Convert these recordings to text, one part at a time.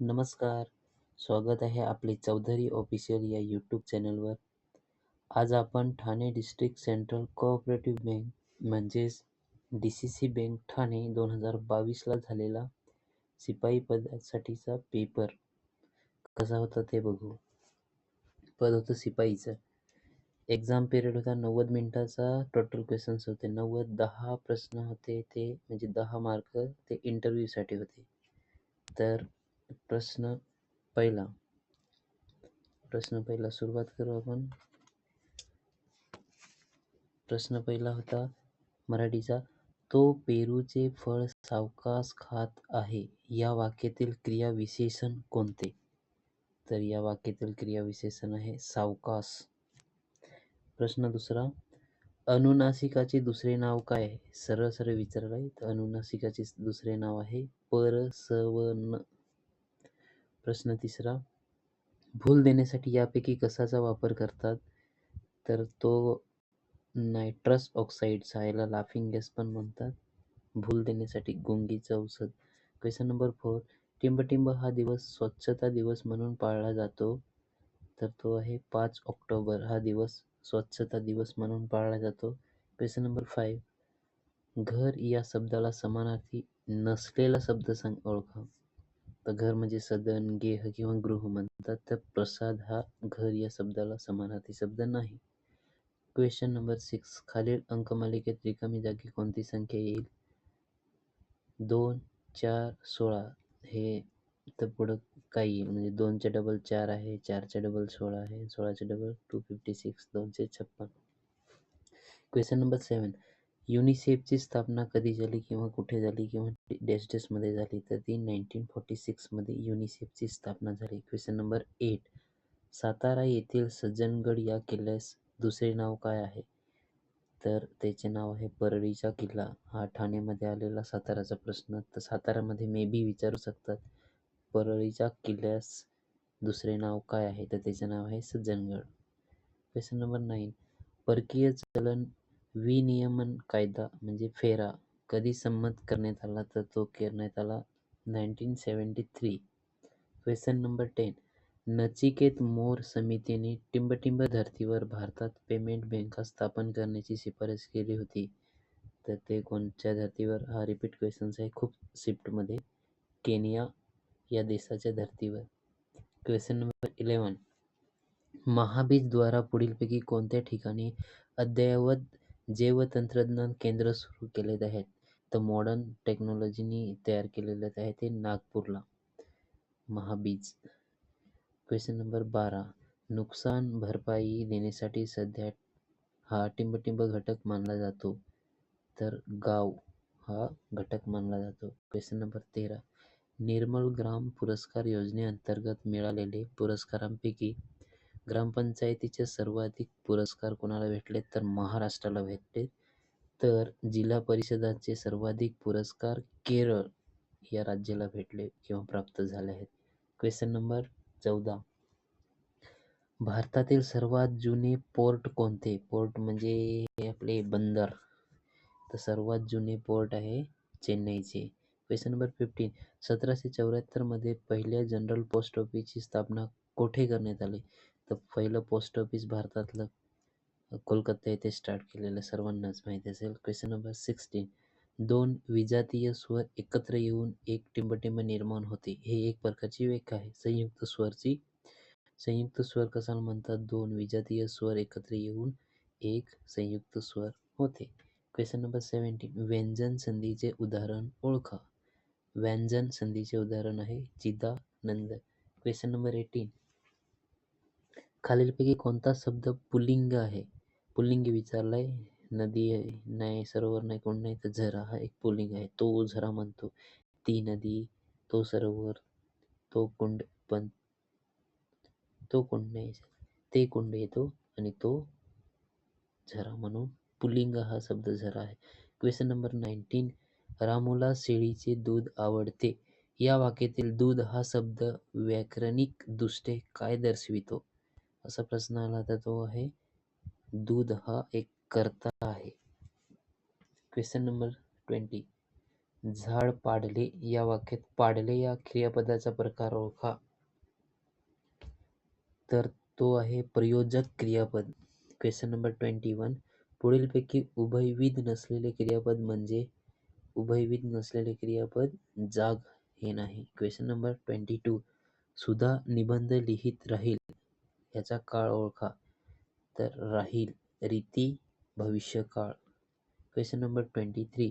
नमस्कार. स्वागत आहे आपले चौधरी ऑफिशियल या यूट्यूब चॅनलवर आज आपण Thane district central cooperative bank म्हणजेच D C C bank Thane दोन हजार बावीसला झालेला शिपाई पदासाठीचा पेपर कसा होता ते बघू. पद होतं शिपाईचं एक्झाम पिरियड होता नव्वद मिनिटाचा टोटल क्वेश्चन्स होते नव्वद दहा प्रश्न होते ते म्हणजे दहा मार्क ते इंटरव्ह्यूसाठी होते. तर प्रश्न पहिला. प्रश्न पहिला सुरुवात करू आपण. प्रश्न पहिला होता मराठीचा तो पेरूचे फळ सावकास खात आहे. या वाक्यातील क्रियाविशेषण कोणते? तर या वाक्यातील क्रियाविशेषण आहे सावकास प्रश्न दुसरा अनुनासिकाचे दुसरे नाव काय आहे? सरळ सरळ विचारलं आहे तर अनुनासिकाचे दुसरे नाव आहे परसवन. प्रश्न तिसरा भूल देण्यासाठी यापैकी कशाचा वापर करतात? तर तो नायट्रस ऑक्साईडचा याला लाफिंग गॅस पण म्हणतात. भूल देण्यासाठी गुंगीचं औषध. क्वेश्चन नंबर फोर टिंबटिंब हा दिवस स्वच्छता दिवस म्हणून पाळला जातो. तर तो आहे पाच ऑक्टोबर हा दिवस स्वच्छता दिवस म्हणून पाळला जातो. क्वेश्चन नंबर फाईव्ह घर या शब्दाला समानार्थी नसलेला शब्द सांग ओळखा. तर घर म्हणजे सदन गेह किंवा गृह म्हणतात. तर प्रसाद हा घर या शब्दाला समानार्थी शब्द नाही. क्वेश्चन नंबर सिक्स खालील अंकमालिकेत रिकामी जागी कोणती संख्या येईल? दोन चार सोळा. हे तर पुढं काही येईल. म्हणजे दोनचे डबल चार आहे चारचे डबल सोळा आहे सोळाचे डबल टू फिफ्टी सिक्स दोनशे छप्पन. क्वेश्चन नंबर सेवन युनिसेफची स्थापना कधी झाली किंवा कुठे झाली किंवा डॅश डॅशमध्ये झाली तर ती नाईन्टीन फोर्टी सिक्समध्ये युनिसेफची स्थापना झाली. Question number eight. सातारा येथील सज्जनगड या किल्ल्यास दुसरे नाव काय आहे? तर त्याचे नाव आहे परळीचा किल्ला. हा ठाण्यामध्ये आलेला साताराचा प्रश्न. तर सातारामध्ये मे बी विचारू शकतात. परळीच्या किल्ल्यास दुसरे नाव काय आहे? तर त्याचे नाव आहे सज्जनगड. क्वेश्चन नंबर नाईन परकीय चलन विनियमन कायदा म्हणजे फेरा. कधी संमत करण्यात आला तर तो करण्यात आला. Nineteen seventy three. Question number ten. Nachiket More समितीने टिंबटिंब धर्तीवर भारतात पेमेंट बँका स्थापन करण्याची शिफारस केली होती. तर ते कोणत्या धर्तीवर? हा रिपीट क्वेश्चन्स आहे. खूप शिफ्टमध्ये केनिया या देशाच्या धर्तीवर. क्वेश्चन नंबर इलेवन महाबीजद्वारा पुढीलपैकी कोणत्या ठिकाणी अद्ययावत जैवतंत्रज्ञान केंद्र सुरू केलेले आहेत तर मॉडर्न टेक्नॉलॉजीनी तयार केलेले आहे ते नागपूरला. महाबीज. क्वेश्चन नंबर बारा. नुकसान भरपाई देण्यासाठी सध्या हा टिंबटिंब घटक मानला जातो. तर गाव हा घटक मानला जातो. क्वेश्चन नंबर तेरा. निर्मल ग्राम पुरस्कार योजनेअंतर्गत मिळालेले पुरस्कारांपैकी ग्रामपंचायतीचे सर्वाधिक पुरस्कार कोणाला भेटले तर महाराष्ट्राला भेटले तर जिल्हा परिषदाचे सर्वाधिक पुरस्कार केरळ या राज्याला भेटले किंवा प्राप्त झाले आहेत. क्वेश्चन नंबर चौदा. भारतातील सर्वात जुने पोर्ट कोणते? पोर्ट म्हणजे आपले बंदर. तर सर्वात जुने पोर्ट आहे चेन्नईचे. क्वेश्चन नंबर फिफ्टीन सतराशे चौऱ्याहत्तरमध्ये पहिल्या जनरल पोस्ट ऑफिसची स्थापना कोठे करण्यात आली? तर पहिलं पोस्ट ऑफिस भारतातलं कोलकाता येथे स्टार्ट केलेलं सर्वांनाच माहिती असेल. क्वेश्चन नंबर सिक्स्टीन दोन विजातीय स्वर एकत्र येऊन एक टिंबटिंब निर्माण होते. हे एक प्रकारची व्याख्या आहे. संयुक्त स्वरची संयुक्त स्वर कशाला म्हणतात? दोन विजातीय स्वर एकत्र येऊन एक संयुक्त स्वर होते. क्वेश्चन नंबर सेवन्टीन व्यंजन संधीचे उदाहरण ओळखा. व्यंजन संधीचे उदाहरण आहे चिदानंद. क्वेश्चन नंबर एटीन खालीलपैकी कोणता शब्द पुल्लिंग आहे? पुल्लिंग विचारलाय. नदी नाही सरोवर नाही कोण नाही. तर झरा हा एक पुल्लिंग आहे. तो झरा म्हणतो. ती नदी तो सरोवर तो कुंड पण तो कुंड नाही. ते कुंड येतो आणि तो झरा म्हणून पुल्लिंग हा शब्द झरा आहे. क्वेश्चन नंबर नाईन्टीन रामूला शेळीचे दूध आवडते. या वाक्यातील दूध हा शब्द व्याकरणिक दृष्ट्या काय दर्शवितो? असा प्रश्न आला तर तो आहे दूध हा एक कर्ता आहे. क्वेश्चन नंबर ट्वेंटी झाड पाडले या वाक्यात पाडले या क्रियापदाचा प्रकार ओळखा. तर तो आहे प्रयोजक क्रियापद. क्वेश्चन नंबर ट्वेंटी वन पुढीलपैकी उभयविध नसलेले क्रियापद म्हणजे उभयविध नसलेले क्रियापद जाग हे नाही. Question number twenty two Sudha निबंध लिहित राहील. याचा काळ ओळखा. तर राहील रीती भविष्यकाळ क्वेश्चन नंबर ट्वेंटी थ्री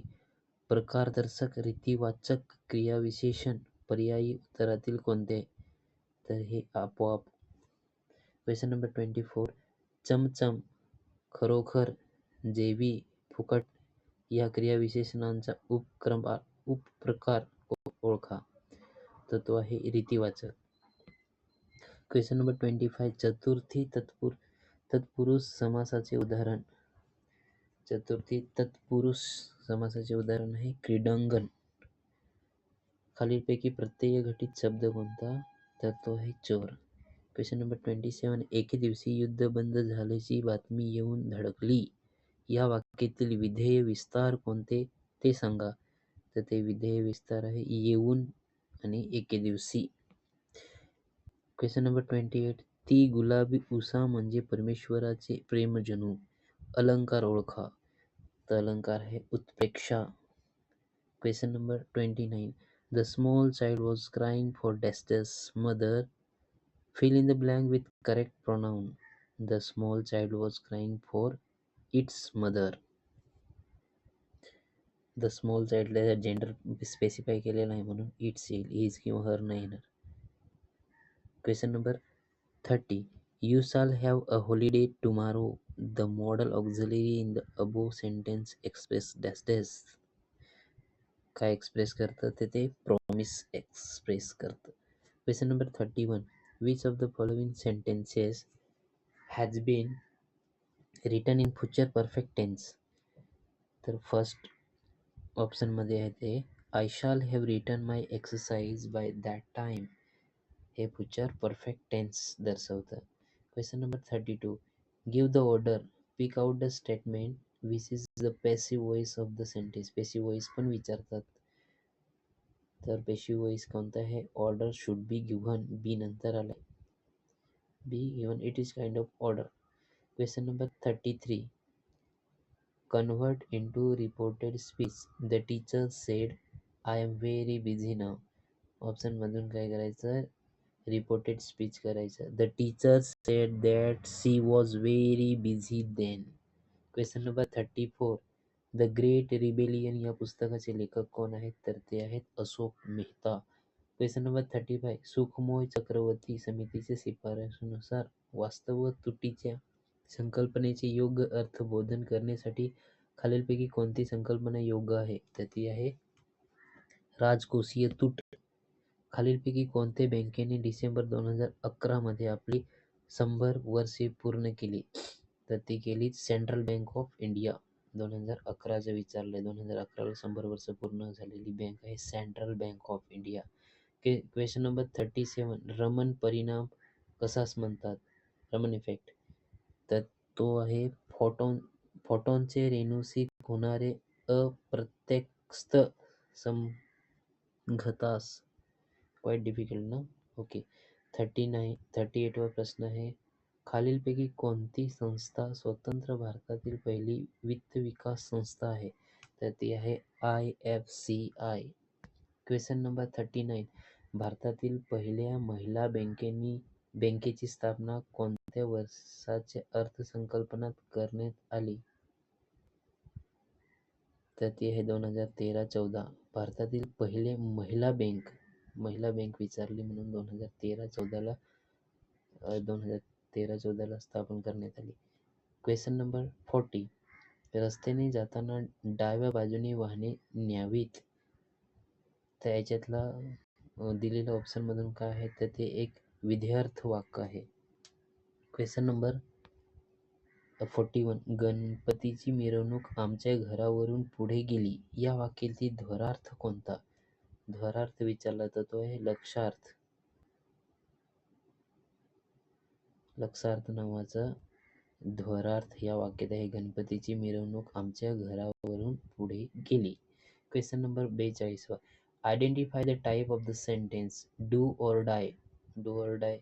प्रकारदर्शक रीतिवाचक क्रियाविशेषण पर्यायी उत्तरातील कोणते? तर हे आपोआप. क्वेश्चन नंबर ट्वेंटी फोर चमचम खरोखर जेवी फुकट या क्रियाविशेषणांचा उपक्रम उपप्रकार ओळखा. तर तो आहे रीतिवाचक. क्वेश्चन नंबर ट्वेंटी फाय चतुर्थी तत्पुर तत्पुरुष समासाचे उदाहरण चतुर्थी तत्पुरुष समासाचे उदाहरण आहे क्रीडांगण खालीलपैकी प्रत्यय घटित शब्द कोणता? तर तो आहे चोर. Question number twenty seven AK दिवशी युद्ध बंद झाल्याची बातमी येऊन धडकली. या वाक्यातील विधेय विस्तार कोणते? ते सांगा. तर ते विधेय विस्तार आहे येऊन आणि एके दिवशी. क्वेश्चन नंबर ट्वेंटी एट ती गुलाबी उसा म्हणजे परमेश्वराचे प्रेमजनू. अलंकार ओळखा. तर अलंकार आहे उत्प्रेक्षा. Question number twenty nine the small child was crying for dashes mother fill in the blank with correct pronoun the small child was crying for its mother the small चाइल्डला gender specify केलेलं आहे म्हणून it's येईल is किंवा हर नाही येणार question number thirty you shall have a holiday tomorrow the modal auxiliary in the above sentence express dash dash काय express करतं ते ते प्रॉमिस एक्सप्रेस करतं question number thirty one which of the following sentences has been written in future perfect tense तर first ऑप्शनमध्ये आहे ते I shall have written my exercise by that time हे future perfect tense दर्शवतं. Question number thirty two give the order pick out the statement which is the passive voice of the sentence passive voice पण विचारतात. तर passive voice कोणता आहे? Order should be given B नंतर आलाय. B given it is kind of order question number thirty three convert into reported speech the teacher said I am very busy now ऑप्शनमधून काय करायचं? Reported speech करायचं. The teacher said that she was very busy then question number thirty four the great rebellion या पुस्तकाचे लेखक कोण आहेत? तर ते आहेत Ashok Mehta. Question number thirty five Sukhamoy Chakravarty समितीच्या शिफारशीनुसार वास्तव तुटीच्या संकल्पनेचे योग्य अर्थबोधन करण्यासाठी खालीलपैकी कोणती संकल्पना योग्य आहे? तर ती आहे राजकोषीय तूट. खालीलपैकी कोणत्या बँकेने डिसेंबर दोन हजार अकरामध्ये आपली शंभर वर्षे पूर्ण केली. तर ती केली सेंट्रल बँक ऑफ इंडिया. दोन हजार अकराचं विचारलं दोन हजार अकराला शंभर वर्ष पूर्ण झालेली बँक आहे Central Bank of India. K question number thirty seven Raman परिणाम कसाच म्हणतात? रमन इफेक्ट तर तो आहे फोटोन फोटोनचे रेणूशी होणारे अप्रत्यक्ष संघतास. क्वाईट डिफिकल्ट ना? ओके थर्टी नाईन थर्टी एटवा प्रश्न आहे. खालीलपैकी कोणती संस्था स्वतंत्र भारतातील पहिली वित्त विकास संस्था आहे? तर ती आहे I F C I question number thirty nine भारतातील पहिल्या महिला बँकेनी बँकेची स्थापना कोणत्या वर्षाच्या अर्थसंकल्पात करण्यात आली? तर ती आहे दोन हजार तेरा चौदा. भारतातील पहिले महिला बँक महिला बँक विचारली म्हणून दोन हजार तेरा चौदाला दोन हजार तेरा चौदाला स्थापन करण्यात आली. क्वेश्चन नंबर फोर्टी रस्त्याने जाताना डाव्या बाजूने वाहने न्यावीत. तर याच्यातला दिलेल्या ऑप्शनमधून काय आहे? तर ते एक विध्यार्थ वाक्य आहे. क्वेश्चन नंबर फोर्टी वन गणपतीची मिरवणूक आमच्या घरावरून पुढे गेली. या वाक्यातील ध्वरार्थ कोणता? ध्वरार्थ विचारला तर तो आहे लक्षार्थ. लक्षार्थ नावाचा ध्वरार्थ या वाक्यात आहे. गणपतीची मिरवणूक आमच्या घरावरून पुढे गेली. Question number बेचाळीसवा identify the type of the sentence do or die do or die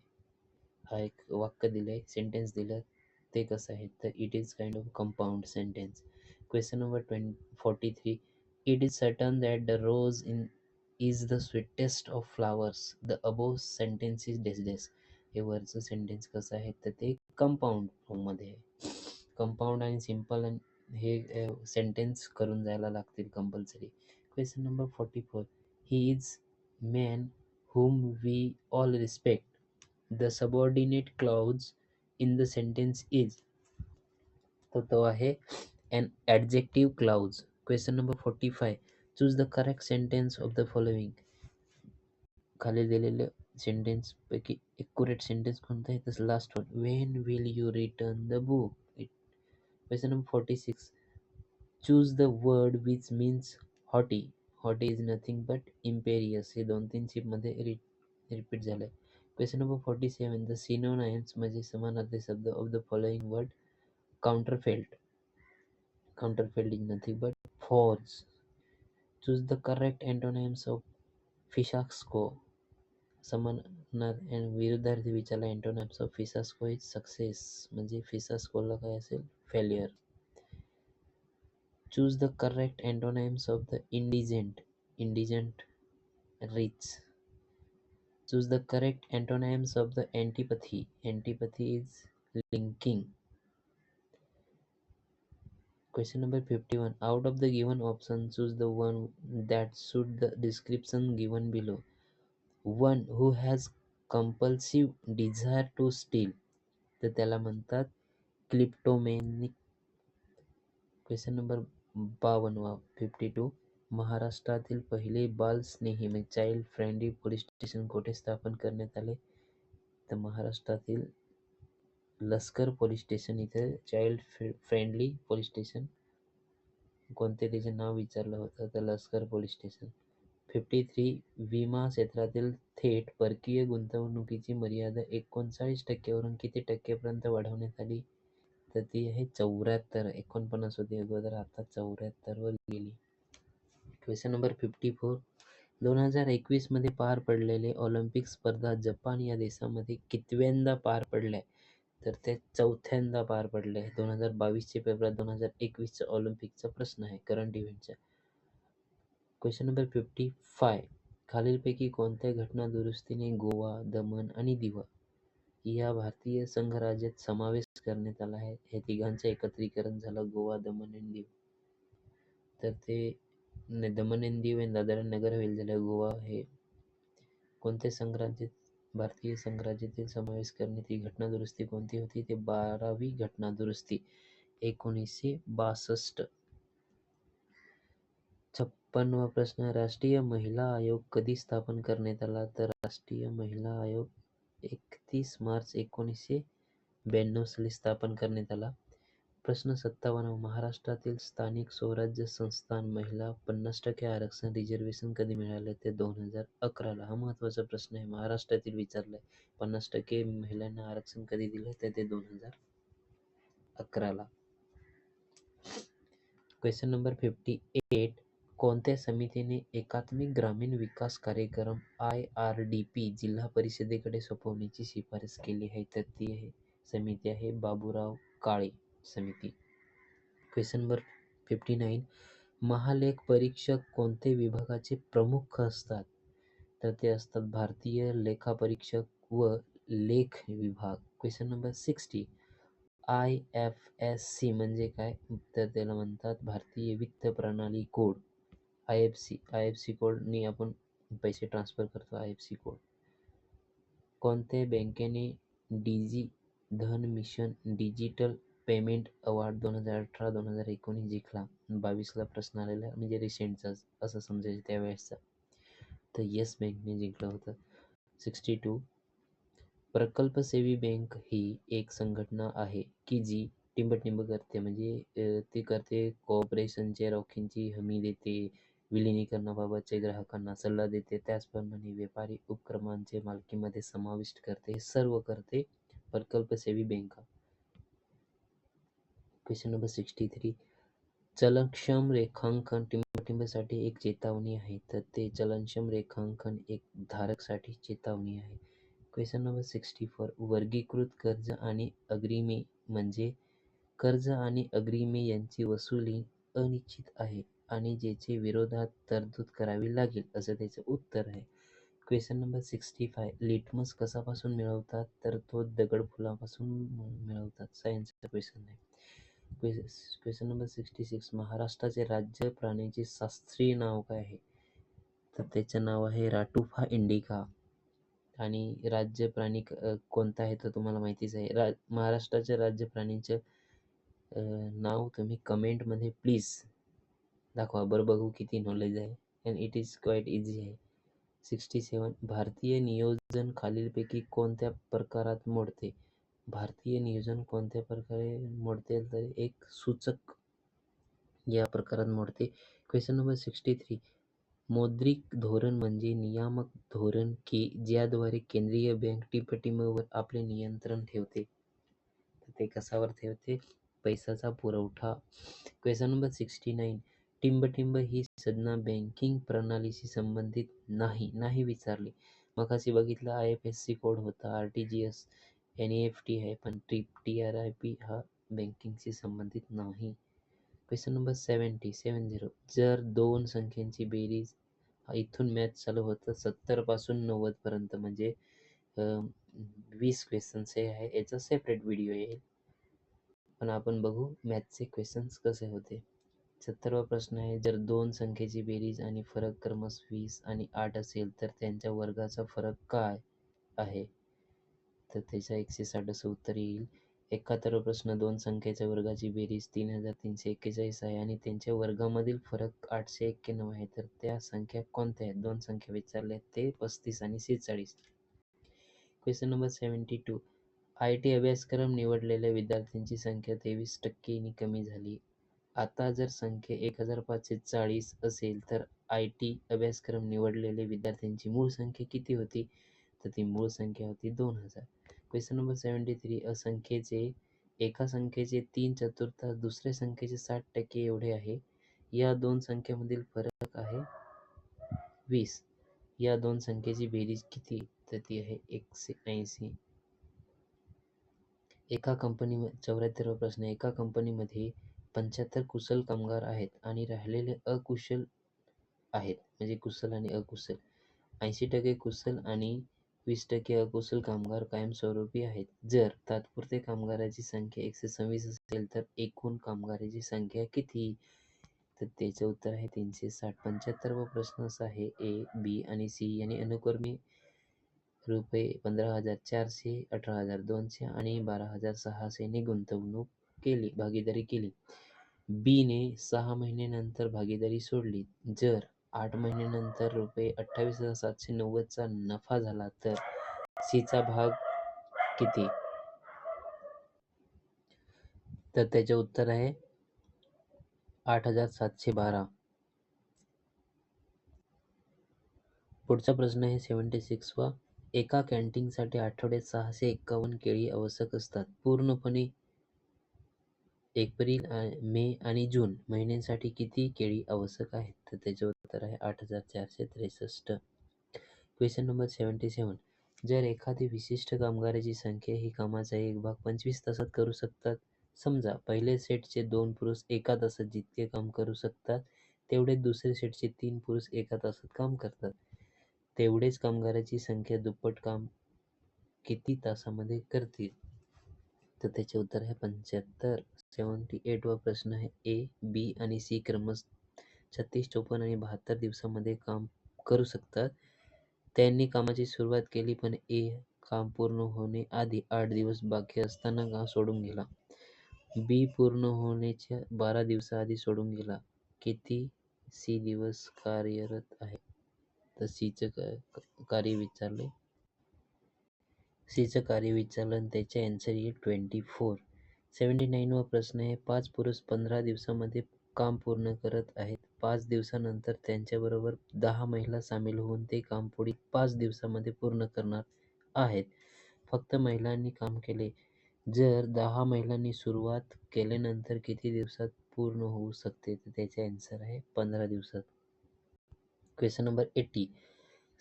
हा एक वाक्य दिलंय. सेंटेन्स दिलं. ते कसं आहे? तर it is kind of compound sentence question number twenty forty three it is certain that the rose in is the sweetest of flowers the above sentence is dash हे वरचं सेंटेन्स कसं आहे तर ते कंपाऊंड फॉर्ममध्ये आहे कंपाऊंड आणि simple हे सेंटेन्स करून जायला लागतील compulsory question number forty four he is man whom we all respect. The subordinate clause in the sentence is. तो तो आहे an adjective clause. Question number 45. Choose the correct sentence of the following. खाली दिलेले sentence पैकी accurate sentence कोणतं आहे? तर last one when will you return the book question number forty six choose the word which means haughty haughty is nothing but imperious हे दोन तीन शिपमध्ये रि रिपीट झालं आहे question number forty seven the synonyms म्हणजे समानार्थी शब्द of the following word counterfeit counterfeit is nothing but false choose the correct antonyms of fiasco and विरुद्धार्थी विचारला antonyms of fiasco is success म्हणजे फिसास्कोला काय असेल? Failure choose the correct antonyms of the indigent indigent rich choose the correct antonyms of the antipathy Antipathy is linking Question number 51. Out of the given option, choose the one that suit the description given below. One who has compulsive desire to steal. तर त्याला म्हणतात kleptomaniac question number बावनवा fifty two महाराष्ट्रातील पहिले बाल स्नेही म्हणजे child friendly police station कोठे स्थापन करण्यात आले तर महाराष्ट्रातील लष्कर पोलीस स्टेशन इथे चाइल्ड फ्रेंडली पोलीस स्टेशन. कोणते त्याचे नाव विचारलं होतं तर लष्कर पोलीस स्टेशन. फिफ्टी थ्री विमा क्षेत्रातील थेट परकीय गुंतवणुकीची मर्यादा एकोणचाळीस टक्क्यावरून किती टक्क्यापर्यंत वाढवण्यात आली? तर ती आहे चौऱ्याहत्तर. एकोणपन्नास होती अगोदर आता चौऱ्याहत्तरवर गेली. Question number fifty four. दोन हजार एकवीसमध्ये पार पडलेले ऑलिम्पिक स्पर्धा जपान या देशामध्ये कितव्यांदा पार पडल्या? तर ते चौथ्यांदा पार पडले. दोन हजार बावीसचे पेपर दोन हजार एकवीसचा ऑलिम्पिकचा प्रश्न आहे. करंट इव्हेंटचा क्वेश्चन नंबर फिफ्टी फाय खालीलपैकी कोणत्या घटना दुरुस्तीने गोवा दमण आणि दिवा या भारतीय संघराज्यात समावेश करण्यात आला आहे? हे तिघांचं एकत्रीकरण झालं. गोवा दमण आणि दीव. तर ते दमन दमण आणि दीव आणि दादरा नगर हवेली झालं. गोवा हे कोणत्या संघराज्यात भारतीय संघराज्यातील समावेश करण्यात घटना दुरुस्ती कोणती होती? ते बारावी घटना दुरुस्ती एकोणीसशे बासष्ट. छप्पनवा प्रश्न राष्ट्रीय महिला आयोग कधी स्थापन करण्यात आला? तर राष्ट्रीय महिला आयोग एकतीस मार्च एकोणीसशे ब्याण्णव साली स्थापन करण्यात आला. प्रश्न सत्तावन्न महाराष्ट्रातील स्थानिक स्वराज्य संस्थान महिला पन्नास टक्के आरक्षण रिझर्वेशन कधी मिळालं? ते दोन हजार अकराला. हा महत्त्वाचा प्रश्न आहे. महाराष्ट्रातील विचारलाय. पन्नास टक्के महिलांना आरक्षण कधी दिलं? तर ते दोन हजार अकराला. क्वेश्चन नंबर फिफ्टी एट कोणत्या समितीने एकात्मिक ग्रामीण विकास कार्यक्रम आय आर डी पी जिल्हा परिषदेकडे सोपवण्याची शिफारस केली आहे? तर ती आहे समिती आहे बाबूराव काळे. समिती. क्वेश्चन नंबर फिफ्टी नाईन महालेख परीक्षक कोणते विभागाचे प्रमुख असतात? तर ते असतात भारतीय लेखापरीक्षक व लेख विभाग. Question number sixty I F S C म्हणजे काय? तर त्याला म्हणतात भारतीय वित्त प्रणाली code. I F C I F C कोडनी आपण पैसे ट्रान्सफर करतो आय एफ सी कोड कोणत्या बँकेने डीजी धन मिशन डिजिटल पेमेंट अवार्ड दोन हजार अठरा दोन हजार एकोणीस जिंकला. बावीसला प्रश्न आलेला म्हणजे रिसेंटचा असं समजायचं त्यावेळेसचा तर येस बँकने जिंकलं होतं. सिक्स्टी टू प्रकल्पसेवी बँक ही एक संघटना आहे की जी टिंबटिंब करते म्हणजे ते ती करते कोऑपरेशनच्या रोखींची हमी देते विलिनीकरणाबाबतचे ग्राहकांना सल्ला देते त्याचप्रमाणे व्यापारी उपक्रमांचे मालकीमध्ये समाविष्ट करते हे सर्व करते प्रकल्पसेवी बँका क्वेश्चन नंबर सिक्स्टी थ्री चलक्षम रेखांकन टिंबटिंबसाठी एक चेतावणी आहे. तर ते चलनक्षम रेखांकन एक धारकसाठी चेतावणी आहे. क्वेश्चन नंबर सिक्स्टी फोर वर्गीकृत कर्ज आणि अग्रिमे म्हणजे कर्ज आणि अग्रिमे यांची वसुली अनिश्चित आहे आणि ज्याचे विरोधात तरतूद करावी लागेल असं त्याचं उत्तर आहे. Question number sixty five litmus कसापासून मिळवतात? तर तो दगडफुलापासून मिळवतात. सायन्सचा क्वेश्चन आहे. क्वेश्चन नंबर सिक्स्टी सिक्स महाराष्ट्राचे राज्य प्राण्याचे शास्त्रीय नाव काय आहे? तर त्याचं नाव आहे राटुफा इंडिका. आणि राज्य प्राणी कोणता आहे तर तुम्हाला माहितीच आहे. रा महाराष्ट्राच्या राज्य प्राणीचं नाव तुम्ही कमेंटमध्ये प्लीज दाखवा. बरं बघू किती नॉलेज आहे. And it is quite easy आहे. सिक्स्टी सेवन भारतीय नियोजन खालीलपैकी कोणत्या प्रकारात मोडते? भारतीय नियोजन कोणत्या प्रकारे मोडते? तर एक सूचक या प्रकारात मोडते. क्वेश्चन नंबर सिक्स्टी थ्री मौद्रिक धोरण म्हणजे नियामक धोरण की ज्याद्वारे केंद्रीय बँक टिपटिंबवर आपले नियंत्रण ठेवते. ते कशावर ठेवते? पैशाचा पुरवठा. क्वेश्चन नंबर सिक्स्टी नाईन टिंबटिंब ही संज्ञा बँकिंग प्रणालीशी संबंधित नाही नाही विचारली. मग अशी बघितलं I F S C code होता R T G S N E F T आहे पण tip T R I P हा बँकिंगशी संबंधित नाही. Question number seventy seven zero जर दोन संख्यांची बेरीज इथून मॅच चालू होतं सत्तरपासून नव्वदपर्यंत म्हणजे वीस क्वेश्चन्स हे आहे. याचा सेपरेट व्हिडिओ येईल. पण आपण बघू मॅथचे क्वेश्चन्स कसे होते. सत्तरवा प्रश्न आहे जर दोन संख्येची बेरीज आणि फरक क्रमश वीस आणि आठ असेल तर त्यांच्या वर्गाचा फरक काय आहे? तर त्याच्या एकशे साठ उत्तर येईल. एकाहत्तरावा प्रश्न दोन संख्येच्या वर्गाची बेरीज तीन हजार तीनशे एक्केचाळीस आहे आणि त्यांच्या वर्गामधील फरक आठशे एक्क्याण्णव आहे. तर त्या संख्या कोणत्या आहेत? दोन संख्या विचारल्या ते पस्तीस आणि सेहेचाळीस. Question number seventy two I T अभ्यासक्रम निवडलेल्या विद्यार्थ्यांची संख्या तेवीस टक्केनी कमी झाली. आता जर संख्या एक हजार पाचशे चाळीस असेल तर आय टी अभ्यासक्रम निवडलेल्या विद्यार्थ्यांची मूळ संख्या किती होती? तर ती मूळ संख्या होती दोन हजार. क्वेश्चन नंबर सेवन्टी थ्री असंख्येचे एका संख्येचे तीन चतुर्थांश दुसऱ्या संख्येचे साठ टक्के एवढे आहे. या दोन संख्येमधील फरक आहे वीस. या दोन संख्येची बेरीज किती तर ती आहे एकशे ऐंशी. एका कंपनी चौऱ्याहत्तरवा प्रश्न एका कंपनीमध्ये पंच्याहत्तर कुशल कामगार आहेत आणि राहिलेले अकुशल आहेत. म्हणजे कुशल आणि अकुशल. ऐंशी टक्के कुशल आणि वीस टक्के अकुशल कामगार कायमस्वरूपी आहेत. जर तात्पुरते कामगाराची संख्या एकशे सव्वीस असेल तर एकूण कामगाराची संख्या किती? तर त्याचं उत्तर आहे तीनशे साठ. पंच्याहत्तरवा प्रश्न असा आहे ए बी आणि सी यांनी अनुक्रमे रुपये पंधरा हजार चारशे अठरा हजार दोनशे आणि बारा हजार सहाशेने गुंतवणूक केली भागीदारी केली. बीने सहा महिन्यानंतर भागीदारी सोडली. जर आठ महिन्यानंतर रुपये अठ्ठावीस हजार सातशे नव्वदचा नफा झाला तर सीचा भाग किती? तर त्याचे उत्तर आहे आठ हजार सातशे बारा. पुढचा प्रश्न आहे सेवन्टी सिक्स वा. एका कॅन्टीनसाठी आठवड्यात सहाशे एक्कावन्न केळी आवश्यक असतात. पूर्णपणे एप्रिल मे आणि जून महिन्यांसाठी किती केळी आवश्यक आहेत? तर त्याचे उत्तर आहे आठ हजार चारशे त्रेसष्ट. क्वेश्चन नंबर सेवन्टी सेवन जर एखादी विशिष्ट कामगाराची संख्या ही कामाचा एक भाग पंचवीस तासात करू शकतात समजा पहिले सेटचे दोन पुरुष एका तासात जितके काम करू शकतात तेवढे दुसरे सेटचे तीन पुरुष एका तासात काम करतात. तेवढेच कामगाराची संख्या दुप्पट काम किती तासामध्ये करतील? तर त्याचे उत्तर आहे पंच्याहत्तर. सेवन्टी एट व प्रश्न आहे ए बी आणि सी क्रमश छत्तीस चोपन्न आणि बहात्तर दिवसामध्ये काम करू शकतात. त्यांनी कामाची सुरुवात केली पण ए काम पूर्ण होणे आधी आठ दिवस बाकी असताना गाव सोडून गेला. बी पूर्ण होण्याच्या बारा दिवसाआधी सोडून गेला. किती? सी दिवस कार्यरत आहे. तर सीचं कार्य विचारले. सीचं कार्य विचारलं त्याचे आन्सर येईल ट्वेंटी फोर सेवन्टी नाईनवा प्रश्न आहे. पाच पुरुष पंधरा दिवसामध्ये काम पूर्ण करत आहेत. पाच दिवसानंतर त्यांच्याबरोबर दहा महिला सामील होऊन ते काम पुढील पाच दिवसामध्ये पूर्ण करणार आहेत. फक्त महिलांनी काम केले. जर दहा महिलांनी सुरुवात केल्यानंतर किती दिवसात पूर्ण होऊ शकते? तर त्याचे आन्सर आहे पंधरा दिवसात. क्वेश्चन नंबर एटी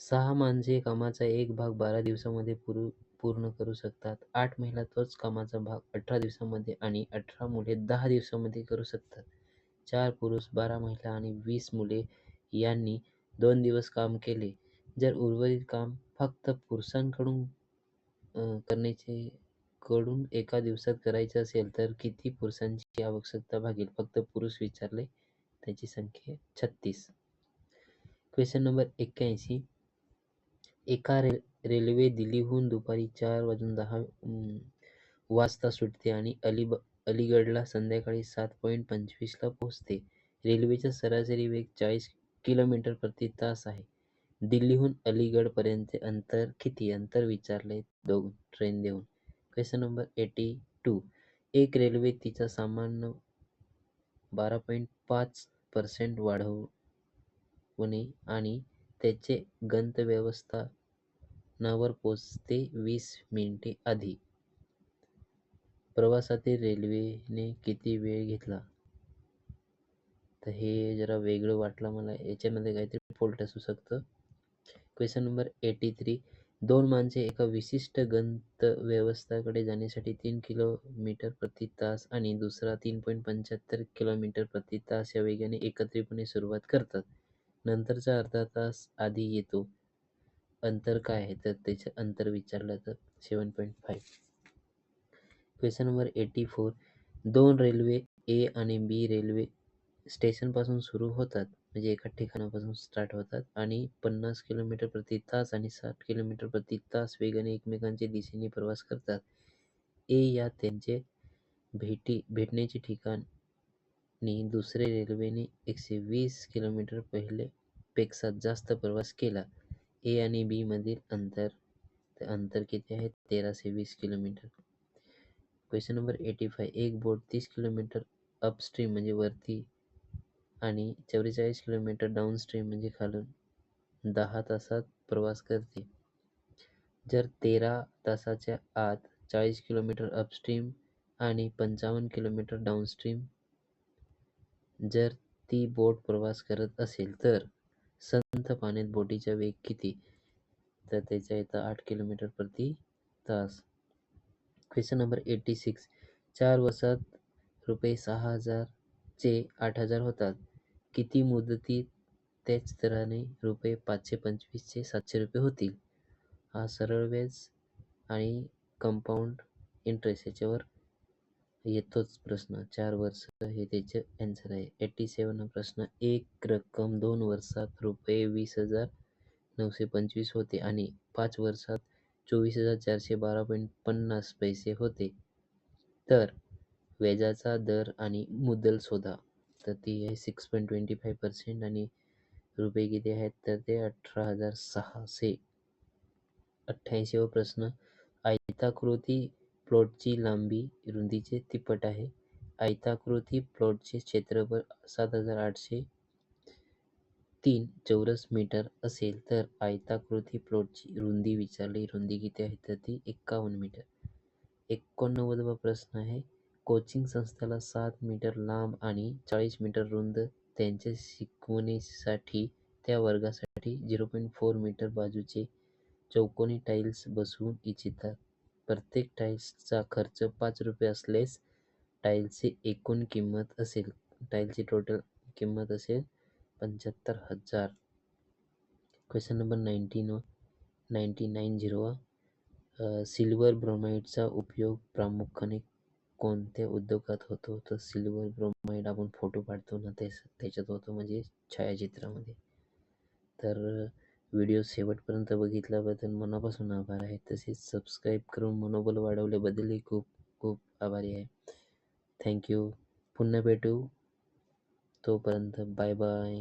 सहा माणसे कामाचा एक भाग बारा दिवसामध्ये पुरू पूर्ण करू शकतात. आठ महिला तोच कामाचा भाग अठरा दिवसामध्ये आणि अठरा मुले दहा दिवसामध्ये करू शकतात. चार पुरुष बारा महिला आणि वीस मुले यांनी दोन दिवस काम केले. जर उर्वरित काम फक्त पुरुषांकडून करण्याचे कडून एका दिवसात करायचं असेल तर किती पुरुषांची आवश्यकता भागेल? फक्त पुरुष विचारले त्याची संख्या छत्तीस. क्वेश्चन नंबर एक्क्याऐंशी. एका रे रेल्वे दिल्लीहून दुपारी चार वाजून दहा वाजता सुटते आणि अलिब अलीगडला संध्याकाळी सात पॉईंट पंचवीसला पोहोचते. रेल्वेचा सरासरी वेग चाळीस किलोमीटर प्रति तास आहे. दिल्लीहून अलीगडपर्यंतचे अंतर किती? अंतर विचारले दोन ट्रेन देऊन. क्वेश्चन नंबर एटी टू एक रेल्वे तिचा सामान्य बारा पॉईंट पाच पर्सेंट वाढवणे आणि त्याचे गंतव्यवस्थानावर पोचते वीस मिनिटे आधी. प्रवासातील रेल्वेने किती वेळ घेतला? तर हे जरा वेगळं वाटलं मला. याच्यामध्ये काहीतरी फॉल्ट असू शकतं. क्वेश्चन नंबर एटी थ्री दोन माणसे एका विशिष्ट गंतव्यवस्थाकडे जाण्यासाठी तीन किलोमीटर प्रति तास आणि दुसरा तीन पॉईंट पंच्याहत्तर किलोमीटर प्रति तास या वेगाने एकत्रितपणे सुरुवात करतात. नंतरचा अर्धा तास आधी येतो. अंतर काय आहे? तर त्याचं अंतर विचारलं तर seven point five question number eighty four दोन रेल्वे ए आणि बी रेल्वे स्टेशनपासून सुरू होतात. म्हणजे एका ठिकाणापासून स्टार्ट होतात आणि पन्नास किलोमीटर प्रति तास आणि साठ किलोमीटर प्रति तास वेगाने एकमेकांच्या दिशेने प्रवास करतात. ए या त्यांचे भेटी भेटण्याचे ठिकाणी दुसरे रेल्वेने एकशे वीस किलोमीटर पहिले पेक्षा जास्त प्रवास केला. ए आणि बीमधील अंतर अंतर किती आहे? तेराशे वीस kilometre. Question number eighty five एक बोट तीस किलोमीटर अपस्ट्रीम म्हणजे वरती आणि चव्वेचाळीस किलोमीटर डाऊनस्ट्रीम म्हणजे खालून दहा तासात प्रवास करते. जर तेरा तासाच्या आत चाळीस किलोमीटर अपस्ट्रीम आणि पंचावन्न किलोमीटर डाऊनस्ट्रीम जर ती बोट प्रवास करत असेल तर संथ पाण्यात बोटीचा वेग किती? तर त्याचा येतं आठ किलोमीटर प्रति तास. क्वेश्चन नंबर एटी सिक्स चार वर्षात रुपये सहा हजारचे आठ हजार होतात. किती मुदतीत त्याच दराने रुपये पाचशे पंचवीसचे सातशे रुपये होतील? हा सरळ व्याज आणि कंपाऊंड इंटरेस्ट याच्यावर येतोच प्रश्न. चार वर्ष हे त्याचे ॲन्सर आहे. एटी सेवन हा प्रश्न. एक रक्कम दोन वर्षात रुपये वीस हजार नऊशे पंचवीस होते आणि पाच वर्षात चोवीस हजार चारशे बारा पॉईंट पन्नास पैसे होते. तर व्याजाचा दर आणि मुद्दल शोधा. तर ती आहे six point twenty five percent आणि रुपये किती आहेत? तर ते अठरा हजार सहाशे अठ्ठ्याऐंशी व प्रश्न. आयताकृती प्लॉटची लांबी रुंदीचे तिप्पट आहे. आयताकृती प्लॉटचे क्षेत्रफळ सात हजार आठशे तीन चौरस मीटर असेल तर आयताकृती प्लॉटची रुंदी विचारली. रुंदी किती आहे? तर ती एक्कावन्न मीटर. एकोणनव्वदवा प्रश्न आहे. कोचिंग संस्थेला सात मीटर लांब आणि चाळीस मीटर रुंद त्यांच्या शिकवणीसाठी त्या वर्गासाठी झिरो पॉईंट फोर मीटर बाजूचे चौकोनी टाईल्स बसवून इच्छितात. प्रत्येक टाईल्सचा खर्च पाच रुपये असल्यास टाईल्सची एकूण किंमत असेल टाईलची टोटल किंमत असेल पंच्याहत्तर हजार. Question number nineteen ninety nine zero silver ब्रोमाईडचा उपयोग प्रामुख्याने कोणत्या उद्योगात होतो? तर सिल्वर ब्रोमाईड आपण फोटो काढतो ना ते त्याच्यात होतो म्हणजे छायाचित्रामध्ये. तर व्हिडिओ शेवटपर्यंत बघितल्याबद्दल मनापासून आभार आहे. तसेच सबस्क्राईब करून मनोबल वाढवल्याबद्दलही खूप खूप आभारी आहे. थँक्यू पुन्हा भेटू. तोपर्यंत बाय बाय